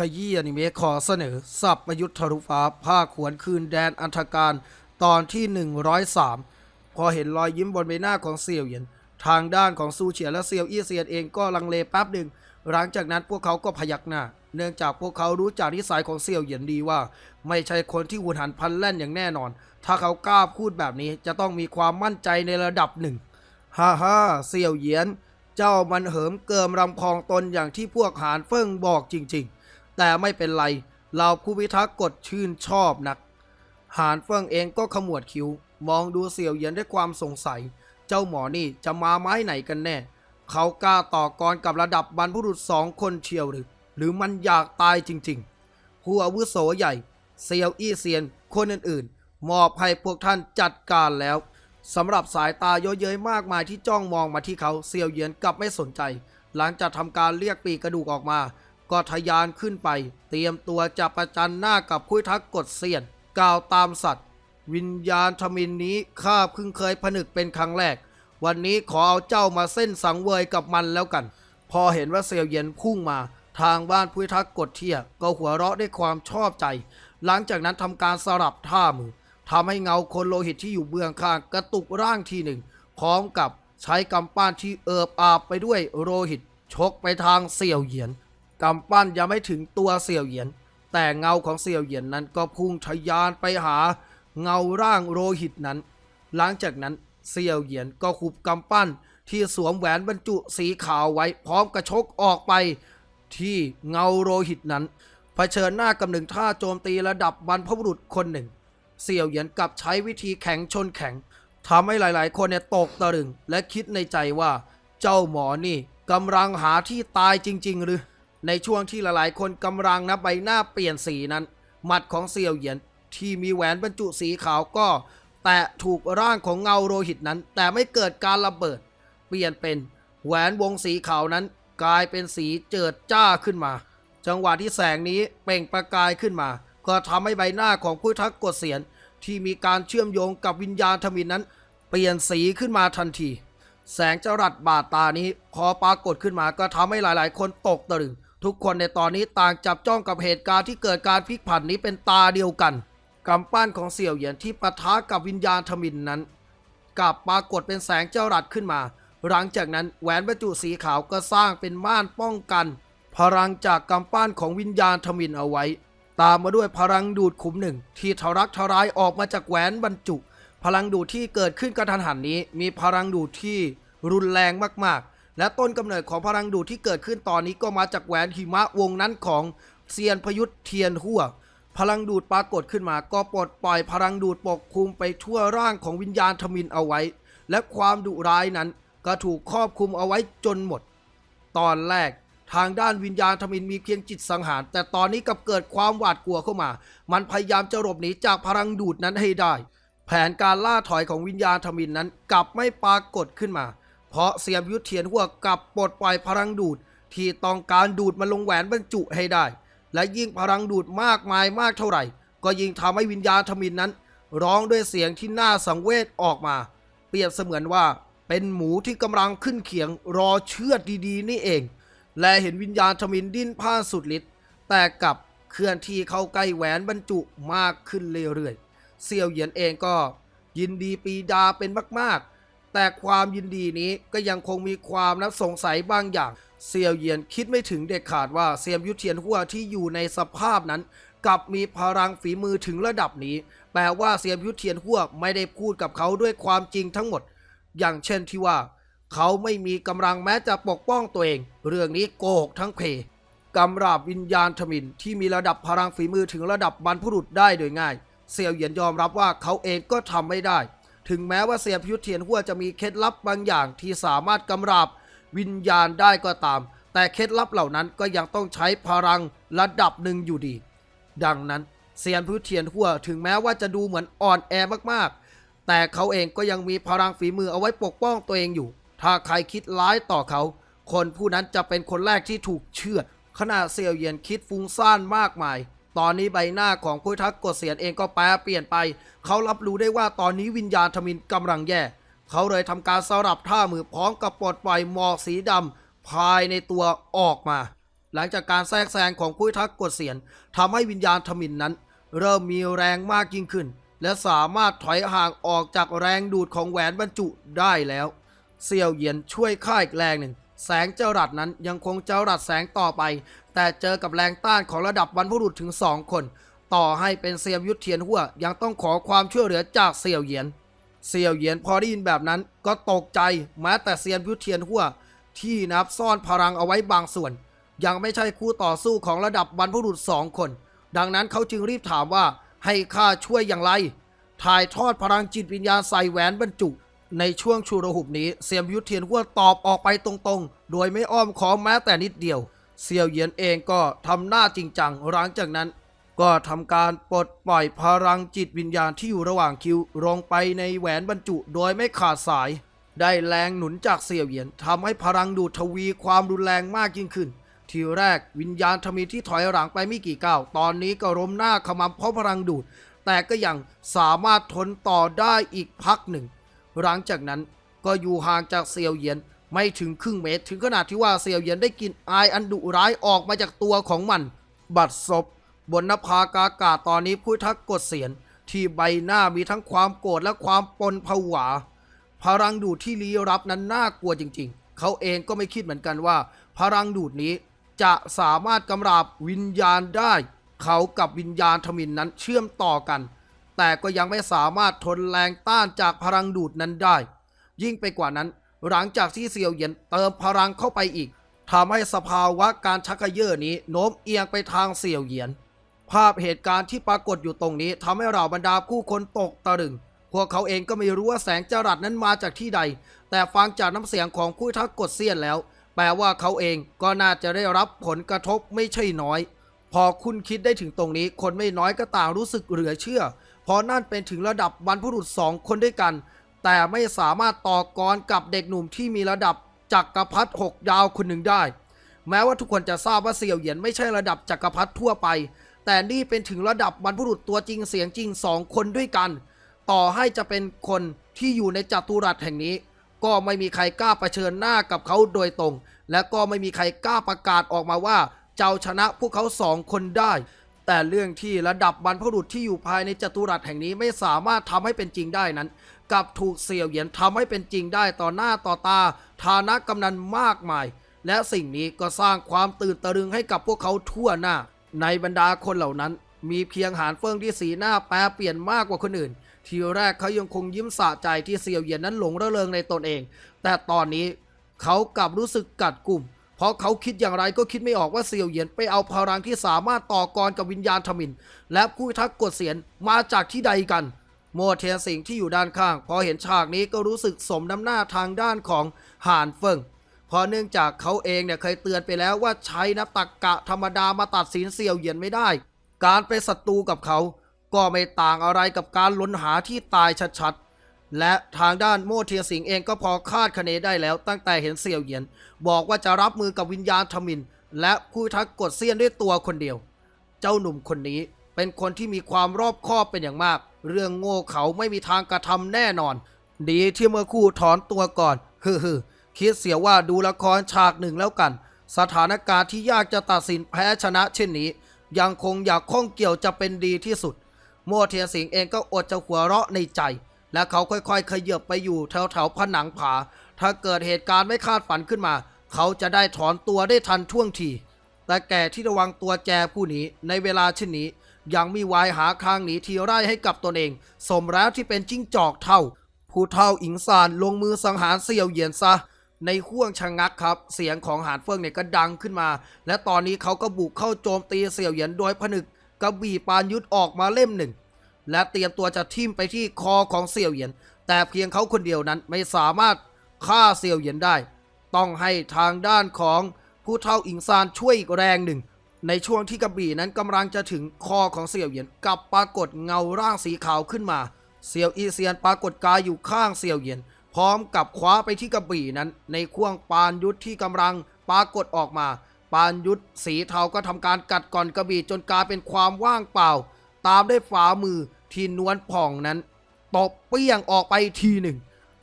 ขยี้อนิเมะขอเสนอ สับประยุทธ์ทะลุฟ้าภาคขวนคืนแดนอันธการตอนที่ 103 พอเห็นรอยยิ้มบนใบหน้าของเซียวเหยียน ทางด้านของซูเฉียและเซียวอี้เซียนเองก็ลังเลแป๊บหนึ่ง หลังจากนั้นพวกเขาก็พยักหน้า เนื่องจากพวกเขารู้จากนิสัยของเซียวเหยียนดีว่า ไม่ใช่คนที่หุนหันพันแล่นอย่างแน่นอน ถ้าเขากล้าพูดแบบนี้จะต้องมีความมั่นใจในระดับหนึ่งฮ่าฮ่าเสี่ยวเหยียน เจ้ามันเหิมเกิมรำพองตนอย่างที่พวกหานเฟิ่งบอกจริง ๆ แต่ไม่เป็นไรเราผู้พิทักษ์กฎชื่นชอบนัก หานเฟิงเองก็ขมวดคิ้ว มองดูเสี่ยวเหยียนด้วยความสงสัย เจ้าหมอนี่จะมาไม้ไหนกันแน่ เขากล้าต่อกรกับระดับบรรพุรุษสองคนเชียวหรือ หรือมันอยากตายจริงๆ ผู้อาวุโสใหญ่ เซียวอี้เซียน คนอื่นๆ มอบให้พวกท่านจัดการแล้วสำหรับสายตาเยอะเย้ยมากมายที่จ้องมองมาที่เขาเซียวเหยียนกลับไม่สนใจ หลังจากทำการเรียกปีกระดูกออกมา ก็ทะยานขึ้นไป เตรียมตัวจะประจันหน้ากับผู้ทักกดเสียนกล่าวตามสัตว์ วิญญาณทมินนี้ข้าเพิ่งเคยผนึกเป็นครั้งแรก วันนี้ขอเอาเจ้ามาเส้นสังเวยกับมันแล้วกัน พอเห็นว่าเซียวเยียนพุ่งมา ทางบ้านผู้ทักกดเที่ยก็หัวเราะด้วยความชอบใจ หลังจากนั้นทำการสลับท่ามือทำให้เงาคนโลหิตที่อยู่เบื้องข้างกระตุกร่างทีหนึ่ง พร้อมกับใช้กำปั้นที่เอิบอาบไปด้วยโลหิตชกไปทางเสี่ยวเหยียน กำปั้นยังไม่ถึงตัวเสี่ยวเหยียน แต่เงาของเสี่ยวเหยียนนั้นก็พุ่งทะยานไปหา เงาร่างโลหิตนั้น หลังจากนั้นเสี่ยวเหยียนก็ขุบกำปั้นที่สวมแหวนบรรจุสีขาวไว้พร้อมกระชกออกไป ที่เงาโลหิตนั้นเผชิญหน้ากับหนึ่งท่าโจมตีระดับบรรพบุรุษคนหนึ่ง เสี่ยวเหยียนกลับใช้วิธีแข็งชนแข็งทำให้หลาย ๆ คนเนี่ยตกตะลึงและคิดในใจว่า เจ้าหมอนี่กำลังหาที่ตายจริง ๆ หรือ ในช่วงที่หลายๆ คนกำลังนะใบหน้าเปลี่ยนสีนั้น หมัดของเสี่ยวเหยียนที่มีแหวนบรรจุสีขาวก็ แตะถูกร่างของเงาโลหิตนั้น แต่ไม่เกิดการระเบิด เปลี่ยนเป็นแหวนวงสีขาวนั้น กลายเป็นสีเจิดจ้าขึ้นมา จังหวะที่แสงนี้เปล่งประกายขึ้นมา ก็ทำให้ใบหน้าของผู้ทักกดเสียนที่มีการเชื่อมโยงกับวิญญาณธมินนั้น เปลี่ยนสีขึ้นมาทันที แสงจรัสบาดตานี้พอปรากฏขึ้นมาก็ทำให้หลาย ๆ คนตกตะลึง ทุกคนในตอนนี้ต่างจับจ้องกับเหตุการณ์ที่เกิดการพลิกผันนี้เป็นตาเดียวกันกำปั้นของเสี่ยวเหยียนที่ปะทะกับวิญญาณธมินนั้นกลับปรากฏเป็นแสงเจ้ารัดขึ้นมา หลังจากนั้นแหวนบรรจุสีขาวก็สร้างเป็นม่านป้องกัน พลังจากกำปั้นของวิญญาณทมินเอาไว้ ตามมาด้วยพลังดูดขุมหนึ่ง ที่ทะลักทลายออกมาจากแหวนบรรจุ พลังดูดที่เกิดขึ้นกระทันหันนี้ มีพลังดูดที่รุนแรงมากๆ และต้นกำเนิดของพลังดูดที่เกิดขึ้นตอนนี้ก็มาจากแหวนหิมะวงนั้นของเซียนพยุทธเทียนหัวพลังดูดปรากฏขึ้นมา ก็ปลดปล่อยพลังดูดปกคลุมไปทั่วร่างของวิญญาณทมินเอาไว้ และความดุร้ายนั้นก็ถูกครอบคลุมเอาไว้จนหมด ตอนแรกทางด้านวิญญาณทมินมีเพียงจิตสังหาร แต่ตอนนี้กับเกิดความหวาดกลัวเข้ามา มันพยายามจะหลบหนีจากพลังดูดนั้นให้ได้ แผนการล่าถอยของวิญญาณทมินนั้นกลับไม่ปรากฏขึ้นมา เพราะเสียมยุทธเทียนหัวกลับปลดปล่อยพลังดูด ที่ต้องการดูดมันลงแหวนบรรจุให้ได้ และยิ่งพลังดูดมากมายมากเท่าไหร่ ก็ยิ่งทำให้วิญญาณทมินนั้น ร้องด้วยเสียงที่น่าสังเวชออกมา เปรียบเสมือนว่า เป็นหมูที่กำลังขึ้นเขียงรอเชือดดีๆ นี่เอง และเห็นวิญญาณทมินดิ้นพล่าสุดฤทธิ์แต่กลับเคลื่อนที่เข้าใกล้แหวนบรรจุมากขึ้นเรื่อยๆเซียวเหยียนเองก็ ยินดีปีดาเป็นมาก แต่ความยินดีนี้ก็ยังคงมีความนับสงสัยบางอย่าง เซียวเยียนคิดไม่ถึงเด็ดขาดว่าเซียมยุทธเทียนหัวที่อยู่ในสภาพนั้นกลับมีพลังฝีมือถึงระดับนี้ แปลว่าเซียมยุทธเทียนหัวไม่ได้พูดกับเขาด้วยความจริงทั้งหมด อย่างเช่นที่ว่า เขาไม่มีกำลังแม้จะปกป้องตัวเอง เรื่องนี้โกหกทั้งเพกำราบวิญญาณทมินที่มีระดับพลังฝีมือถึงระดับบรรพุรุษได้โดยง่าย เซียวเหยียนยอมรับว่าเขาเองก็ทำไม่ได้ ถึงแม้ว่าเซียพยุทธเทียนหัวจะมีเคล็ดลับบางอย่างที่สามารถกำราบวิญญาณได้ก็ตาม แต่เคล็ดลับเหล่านั้นก็ยังต้องใช้พลังระดับหนึ่งอยู่ดี ดังนั้นเซียนพุทธเทียนหัวถึงแม้ว่าจะดูเหมือนอ่อนแอมากๆ แต่เขาเองก็ยังมีพลังฝีมือเอาไว้ปกป้องตัวเองอยู่ ถ้าใครคิดร้ายต่อเขา คนผู้นั้นจะเป็นคนแรกที่ถูกเชื่อดขณะเซียวเยียนคิดฟุ้งซ่านมากมาย ตอนนี้ใบหน้าของผู้พิทักกดเสียนเองก็แปรเปลี่ยนไป เขารับรู้ได้ว่าตอนนี้วิญญาณทมินกำลังแย่ เขาเลยทำการสลับท่ามือพร้อมกับปลดปล่อยหมอกสีดำภายในตัวออกมา หลังจากการแทรกแซงของผู้พิทักกฎเสียนทำให้วิญญาณทมินนั้น เริ่มมีแรงมากยิ่งขึ้น และสามารถถอยห่างออกจากแรงดูดของแหวนบรรจุได้แล้ว เสี่ยวเหยียนช่วยค่าอีกแรงหนึ่ง แสงเจ้ารัดนั้นยังคงเจ้ารัดแสงต่อไป แต่เจอกับแรงต้านของระดับบรรพบุรุษถึงสองคน ต่อให้เป็นเซียมยุทธเทียนหัวยังต้องขอความช่วยเหลือจากเสี่ยวเหยียน เสี่ยวเหยียนพอได้ยินแบบนั้นก็ตกใจแม้แต่เซียนยุทธเทียนหัวที่นับซ่อนพลังเอาไว้บางส่วน ยังไม่ใช่คู่ต่อสู้ของระดับบรรพบุรุษสองคน ดังนั้นเขาจึงรีบถามว่าให้ข้าช่วยอย่างไร ถ่ายทอดพลังจิตวิญญาณใส่แหวนบรรจุ ในช่วงชูโรหุบนี้เซียมยุทธเทียนหัวตอบออกไปตรงๆ โดยไม่อ้อมค้อมแม้แต่นิดเดียว เซียวเหยียนเองก็ทำหน้าจริงจังหลังจากนั้น ก็ทำการปลดปล่อยพลังจิตวิญญาณที่อยู่ระหว่างคิวลงไปในแหวนบรรจุโดยไม่ขาดสาย ได้แรงหนุนจากเสี่ยวเหยียนทำให้พลังดูดทวีความรุนแรงมากยิ่งขึ้น ทีแรกวิญญาณทมีที่ถอยหลังไปไม่กี่ก้าวตอนนี้ก็ล้มหน้าขมำเพราะพลังดูด แต่ก็ยังสามารถทนต่อได้อีกพักหนึ่ง หลังจากนั้นก็อยู่ห่างจากเซียวเหยียนไม่ถึงครึ่งเมตร ถึงขนาดที่ว่าเซียวเหยียนได้กลินอายอันดุร้ายออกมาจากตัวของมัน บัดซบบนนภากากาตอนนี้ผู้ทักกดเสียน ที่ใบหน้ามีทั้งความโกรธและความปนผวา พลังดูดที่ลี้รับนั้นน่ากลัวจริง ๆ เขาเองก็ไม่คิดเหมือนกันว่า พลังดูดนี้จะสามารถกำราบวิญญาณได้ เขากับวิญญาณทมินนั้นเชื่อมต่อกัน แต่ก็ยังไม่สามารถทนแรงต้านจากพลังดูดนั้นได้ ยิ่งไปกว่านั้น หลังจากที่เซียวเหยียนเติมพลังเข้าไปอีกทำให้สภาวะการชักเขย่อนี้โน้มเอียงไปทางเซียวเหยียน ภาพเหตุการณ์ที่ปรากฏอยู่ตรงนี้ทำให้เราบรรดาผู้คนตกตะลึง พวกเขาเองก็ไม่รู้ว่าแสงจรัสนั้นมาจากที่ใด แต่ฟังจากน้ำเสียงของผู้ทักกดเสี้ยนแล้ว แปลว่าเขาเองก็น่าจะได้รับผลกระทบไม่ใช่น้อย พอคุณคิดได้ถึงตรงนี้ คนไม่น้อยก็ต่างรู้สึกเหลือเชื่อ เพราะนั่นเป็นถึงระดับบรรพบุรุษสองคนด้วยกัน แต่ไม่สามารถต่อกรกับเด็กหนุ่มที่มีระดับจักรพรรดิหกดาวคนหนึ่งได้ แม้ว่าทุกคนจะทราบว่าเสี่ยวเหยียนไม่ใช่ระดับจักรพรรดิทั่วไป แต่นี่เป็นถึงระดับบรรพบุรุษตัวจริงเสียงจริงสองคนด้วยกัน ต่อให้จะเป็นคนที่อยู่ในจัตุรัสแห่งนี้ ก็ไม่มีใครกล้าเผชิญหน้ากับเขาโดยตรง และก็ไม่มีใครกล้าประกาศออกมาว่า เจ้าชนะพวกเขาสองคนได้ แต่เรื่องที่ระดับบรรพบุรุษที่อยู่ภายในจัตุรัสแห่งนี้ไม่สามารถทำให้เป็นจริงได้นั้นกลับถูกเสี่ยวเหยียนทำให้เป็นจริงได้ต่อหน้าต่อตา ฐานะกำนันมากมาย และสิ่งนี้ก็สร้างความตื่นตะลึงให้กับพวกเขาทั่วหน้า ในบรรดาคนเหล่านั้น มีเพียงหานเฟิงที่สีหน้าแปรเปลี่ยนมากกว่าคนอื่น ทีแรกเขายังคงยิ้มสะใจที่เสี่ยวเหยียนนั้นหลงระเริงในตนเอง แต่ตอนนี้เขากลับรู้สึกกัดกลุ่ม เพราะเขาคิดอย่างไรก็คิดไม่ออกว่าเสี่ยวเหยียนไปเอาพลังที่สามารถต่อกรกับวิญญาณทมิน และผู้ทักกดเสียนมาจากที่ใดกัน โมเทียสิงที่อยู่ด้านข้าง พอเห็นฉากนี้ก็รู้สึกสมน้ำหน้าทางด้านของหานเฟิงเพราะเนื่องจากเขาเองเนี่ยเคยเตือนไปแล้วว่าใช้นับตักกะธรรมดามาตัดสินเสี่ยวเหยียนไม่ได้ การเป็นศัตรูกับเขา ก็ไม่ต่างอะไรกับการล้นหาที่ตายชัดๆ และทางด้านโมเทียสิงเองก็พอคาดคะเนได้แล้ว ตั้งแต่เห็นเสี่ยวเหยียน บอกว่าจะรับมือกับวิญญาณทมิน และผู้ทักกดเซียนด้วยตัวคนเดียว เจ้าหนุ่มคนนี้เป็นคนที่มีความรอบคอบเป็นอย่างมาก เรื่องโง่เขาไม่มีทางกระทำแน่นอน ดีที่เมื่อคู่ถอนตัวก่อนฮึฮึคิดเสียว่าดูละครฉากหนึ่งแล้วกัน สถานการณ์ที่ยากจะตัดสินแพ้ชนะ เช่นนี้ ยังคงอยากข้องเกี่ยวจะเป็นดีที่สุด โมเทียสิงเองก็อดจะหัวเราะในใจ และเขาค่อยๆ ขยับไปอยู่แถวๆผนังผา ถ้าเกิดเหตุการณ์ไม่คาดฝันขึ้นมา เขาจะได้ถอนตัวได้ทันท่วงที แต่แก่ที่ระวังตัวแจผู้นี้ในเวลาเช่นนี้ ยังมีวายหาคางหนีทีไร่ให้กับตนเอง สมแล้วที่เป็นจิ้งจอกเท่า ผู้เท่าอิงซานลงมือสังหารเสี่ยวเหยียนซะในห่วงชะงักครับ เสียงของหานเฟิงเนี่ยก็ดังขึ้นมา และตอนนี้เขาก็บุกเข้าโจมตีเสี่ยวเหยียนโดยผนึกกระบี่ปานยุทธออกมาเล่มหนึ่ง และเตรียมตัวจะทิ่มไปที่คอของเสี่ยวเหยียน แต่เพียงเขาคนเดียวนั้นไม่สามารถฆ่าเสี่ยวเหยียนได้ ต้องให้ทางด้านของผู้เท่าอิงซานช่วยอีกแรงหนึ่ง ในช่วงที่กระบี่นั้นกำลังจะถึงคอของเสี่ยวเหยียนกลับปรากฏเงาร่างสีขาวขึ้นมา เสี่ยวอีเซียนปรากฏกายอยู่ข้างเสี่ยวเหยียน พร้อมกับคว้าไปที่กระบี่นั้น ในข่วงปานยุทธที่กำลังปรากฏออกมา ปานยุทธสีเทาก็ทำการกัดก่อนกระบี่จนกลายเป็นความว่างเปล่า ตามด้วยฝ่ามือที่นวลผ่องนั้นตบเปี้ยงออกไปทีหนึ่ง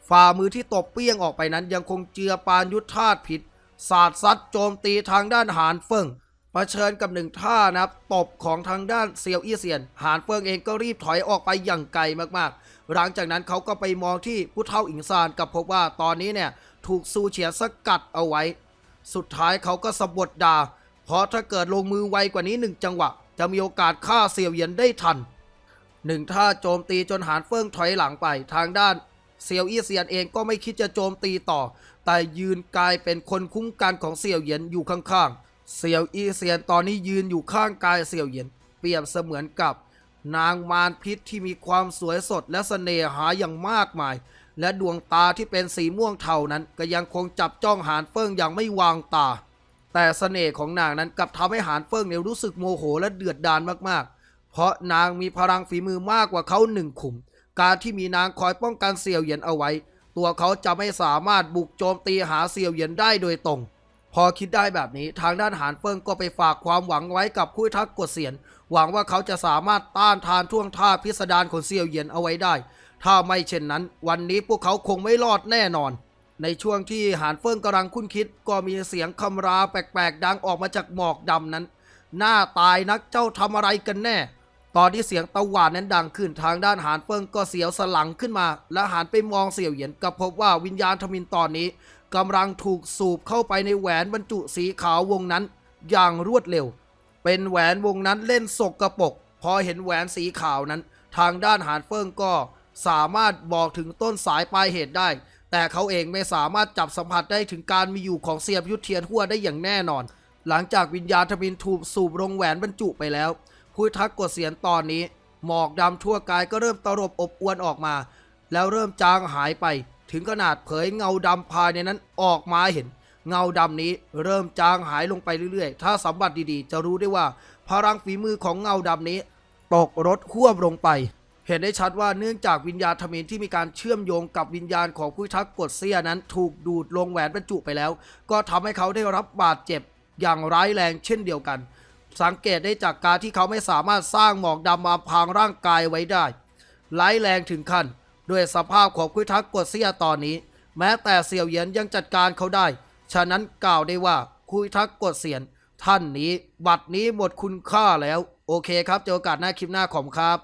ฝ่ามือที่ตบเปี้ยงออกไปนั้น ยังคงเจือปานยุทธธาตุพิษสาดซัดโจมตีทางด้านหานเฟิงเผชิญกับหนึ่งท่านะครับตบของทางด้านเซียวอี้เซียน หานเฟิงเองก็รีบถอยออกไปอย่างไกลมากๆ หลังจากนั้นเขาก็ไปมองที่ผู้เท่าอิงซานกับพบว่าตอนนี้เนี่ยถูกซูเฉียสกัดเอาไว้ สุดท้ายเขาก็สะบดดาเพราะถ้าเกิดลงมือไวกว่านี้หนึ่งจังหวะ จะมีโอกาสฆ่าเซียวเหยียนได้ทันหนึ่งท่าโจมตีจนหานเฟิงถอยหลังไปทางด้านเซียวอี้เซียนเองก็ไม่คิดจะโจมตีต่อ แต่ยืนกลายเป็นคนคุ้มกันของเซียวเหยียนอยู่ข้างๆ เซียวอี้เซียนตอนนี้ยืนอยู่ข้างกายเซียวเหยียน เปรียบเสมือนกับ นางมารพิษที่มีความสวยสดและเสน่หาอย่างมากมาย และดวงตาที่เป็นสีม่วงเทานั้นก็ยังคงจับจ้องหานเฟิงอย่างไม่วางตา แต่เสน่ห์ของนางนั้นกลับทำให้หานเฟิงเนี่ยรู้สึกโมโหและเดือดดาลมากๆ เพราะนางมีพลังฝีมือมากกว่าเขาหนึ่งขุม การที่มีนางคอยป้องกันเซียวเหยียนเอาไว้ ตัวเขาจะไม่สามารถบุกโจมตีหาเซียวเหยียนได้โดยตรง พอคิดได้แบบนี้ทางด้านหานเฟิงก็ไปฝากความหวังไว้กับคุยทักกดเสียน หวังว่าเขาจะสามารถต้านทานท่วงท่าพิสดารของเซียวเหยียนเอาไว้ได้ ถ้าไม่เช่นนั้น วันนี้พวกเขาคงไม่รอดแน่นอน ในช่วงที่หานเฟิงกำลังคุ้นคิด ก็มีเสียงคำราแปลกๆ ดังออกมาจากหมอกดำนั้น หน้าตายนักเจ้าทำอะไรกันแน่ ตอนที่เสียงตะหวานนั้นดังขึ้นทางด้านหานเฟิงก็เสียวสลังขึ้นมา และหันไปมองเสี่ยวเหยียนก็พบว่าวิญญาณทมินตอนนี้กำลังถูกสูบเข้าไปในแหวนบรรจุสีขาววงนั้น อย่างรวดเร็ว เป็นแหวนวงนั้นเล่นสกกระปก พอเห็นแหวนสีขาวนั้น ทางด้านหานเฟิงก็สามารถบอกถึงต้นสายปลายเหตุได้ แต่เขาเองไม่สามารถจับสัมผัสได้ถึงการมีอยู่ของเสียบยุทธเทียนหัวได้อย่างแน่นอน หลังจากวิญญาณทมินถูกสูบลงแหวนบรรจุไปแล้วพุทธักกดเสียนตอนนี้ หมอกดำทั่วกายก็เริ่มตรบอบอวนออกมา แล้วเริ่มจางหายไป ถึงขนาดเผยเงาดำภายในนั้นออกมาเห็น เงาดำนี้เริ่มจางหายลงไปเรื่อยๆ ถ้าสัมบัติดีๆ จะรู้ได้ว่า พลังฝีมือของเงาดำนี้ ตกรถควบลงไป เห็นได้ชัดว่าเนื่องจากวิญญาณทมินที่มีการเชื่อมโยงกับวิญญาณของผู้ทักกดเสียนั้น ถูกดูดลงแหวนบรรจุไปแล้ว ก็ทำให้เขาได้รับบาดเจ็บอย่างร้ายแรงเช่นเดียวกัน สังเกตได้จากการที่เขาไม่สามารถสร้างหมอกดำมาพรางร่างกายไว้ได้ร้ายแรงถึงขั้นด้วยสภาพของคุยทักกดเสียตอนนี้ แม้แต่เสี่ยวเหยียนยังจัดการเขาได้ ฉะนั้นกล่าวได้ว่าคุยทักกดเสียน ท่านนี้ บัตรนี้หมดคุณค่าแล้ว โอเคครับ เจอโอกาสหน้าคลิปหน้าขอบครับ